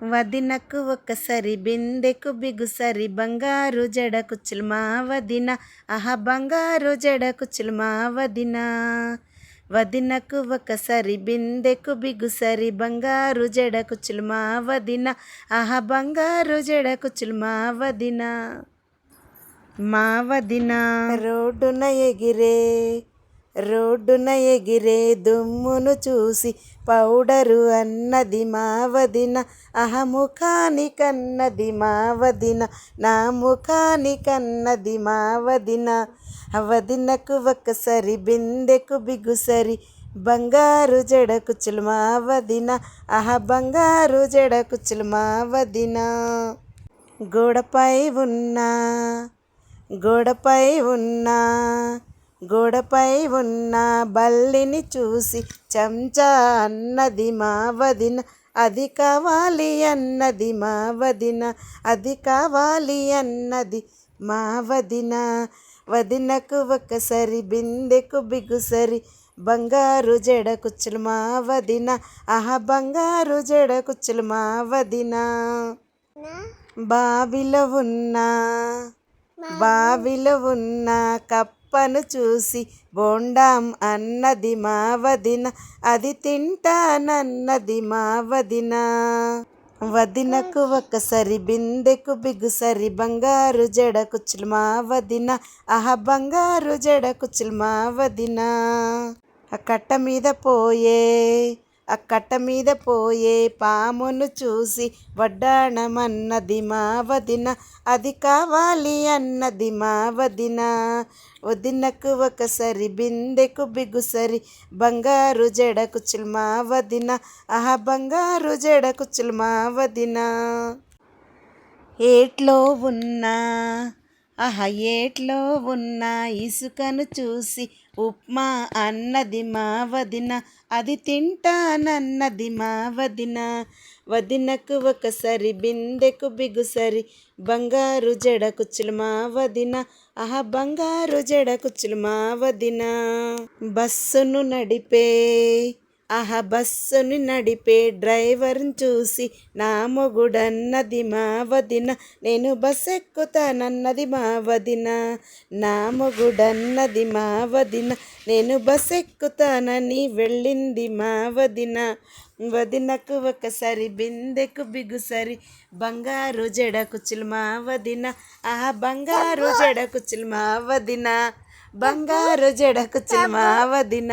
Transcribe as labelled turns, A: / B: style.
A: వదినకు ఒకసారి బిందెకు బిగుసరి బంగారు జడ కుచ్చులు మా వదిన. ఆహ బంగారు జడ కుచ్చులు మా వదిన. వదినకు ఒకసారి బిందెకు బిగుసరి బంగారు జడ కుచ్చులు మా వదిన. ఆహ బంగారు జడ కుచ్చులు మా వదిన. మా వదిన. రోడ్డున ఎగిరే రోడ్డున ఎగిరే దుమ్మును చూసి పౌడరు అన్నది మా వదిన అహముఖానికన్నది మా వదిన నా ముఖానికన్నది మా వదిన వదినకు ఒకసారి బిందెకు బిగుసరి బంగారు జడ కుచ్చులు మా వదిన అహ బంగారు జడ కుచ్చులు మా వదిన గోడపై ఉన్న గోడపై ఉన్న గోడపై ఉన్న బల్లిని చూసి చెంచా అన్నది మా వదిన. అది కావాలి అన్నది మా వదిన. అది కావాలి అన్నది మా వదిన. వదినకు ఒకసారి బిందెకు బిగుసరి. బంగారు జడ కుచ్చులు మా వదిన. ఆహా బంగారు జడ కుచ్చులు మా వదిన. బావిలో ఉన్న బావిలో ఉన్న కుప్పను చూసి బోండాం అన్నది మా వదిన అది తింటానన్నది మా వదిన వదినకు ఒకసారి బిందెకు బిగుసరి బంగారు జడ కుచ్చులు మా వదిన ఆహ బంగారు జడ కుచ్చులు మా వదిన ఆ కట్ట మీద పోయే ఆ మీద పోయే పామును చూసి వడ్డాణమన్నది మా వదిన. అది కావాలి అన్నది మా వదిన. వదినకు ఒకసారి బిందెకు బిగుసరి బంగారు జడ కుచ్చులు మా వదిన. ఆహా బంగారు జడ కుచ్చులు మా వదిన. ఏట్లో ఉన్నా ఆహా ఏట్లో ఉన్న ఇసుకను చూసి ఉప్మా అన్నది మా వదిన అది తింటానన్నది మా వదిన. వదినకు ఒకసారి బిందెకు బిగుసరి బంగారు జడ కుచ్చులు మా వదిన. ఆహ బంగారు జడ కుచ్చులు మా వదిన. బస్సును నడిపే ఆహా బస్సుని నడిపే డ్రైవర్ని చూసి నా మొగుడన్నది మా వదిన. నేను బస్ ఎక్కుతానన్నది మా వదిన. నా మొగుడన్నది మా వదిన. నేను బస్ ఎక్కుతానని వెళ్ళింది మా వదిన. వదినకు ఒకసారి బిందెకు బిగుసరి. బంగారు జడ కుచ్చులు మా వదిన. ఆహా బంగారు జడ కుచ్చులు మా వదిన. బంగారు జడ కుచ్చులు మా వదిన.